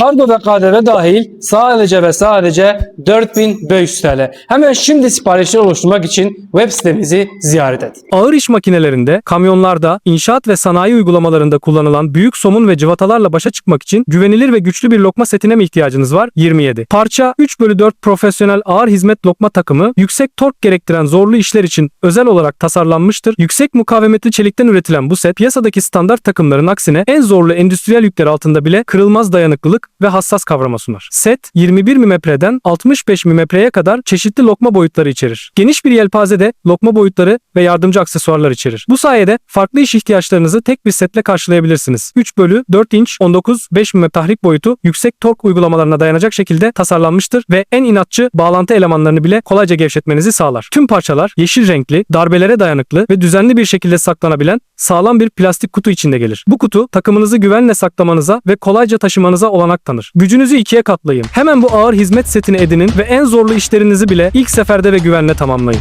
Kargo ve KDV dahil sadece ve sadece 4500 TL. Hemen şimdi siparişleri oluşturmak için web sitemizi ziyaret edin. Ağır iş makinelerinde, kamyonlarda, inşaat ve sanayi uygulamalarında kullanılan büyük somun ve cıvatalarla başa çıkmak için güvenilir ve güçlü bir lokma setine mi ihtiyacınız var? 27. Parça 3 bölü 4 profesyonel ağır hizmet lokma takımı yüksek tork gerektiren zorlu işler için özel olarak tasarlanmıştır. Yüksek mukavemetli çelikten üretilen bu set piyasadaki standart takımların aksine en zorlu endüstriyel yükler altında bile kırılmaz dayanıklılık ve hassas kavrama sunar. Set 21 mm'den 65 mm'ye kadar çeşitli lokma boyutları içerir. Geniş bir yelpazede lokma boyutları ve yardımcı aksesuarlar içerir. Bu sayede farklı iş ihtiyaçlarınızı tek bir setle karşılayabilirsiniz. 3 bölü 4 inç 19 5 mm tahrik boyutu yüksek tork uygulamalarına dayanacak şekilde tasarlanmıştır ve en inatçı bağlantı elemanlarını bile kolayca gevşetmenizi sağlar. Tüm parçalar yeşil renkli, darbelere dayanıklı ve düzenli bir şekilde saklanabilen sağlam bir plastik kutu içinde gelir. Bu kutu takımınızı güvenle saklamanıza ve kolayca taşımanıza olanak tanır. Gücünüzü ikiye katlayın. Hemen bu ağır hizmet setini edinin ve en zorlu işlerinizi bile ilk seferde ve güvenle tamamlayın.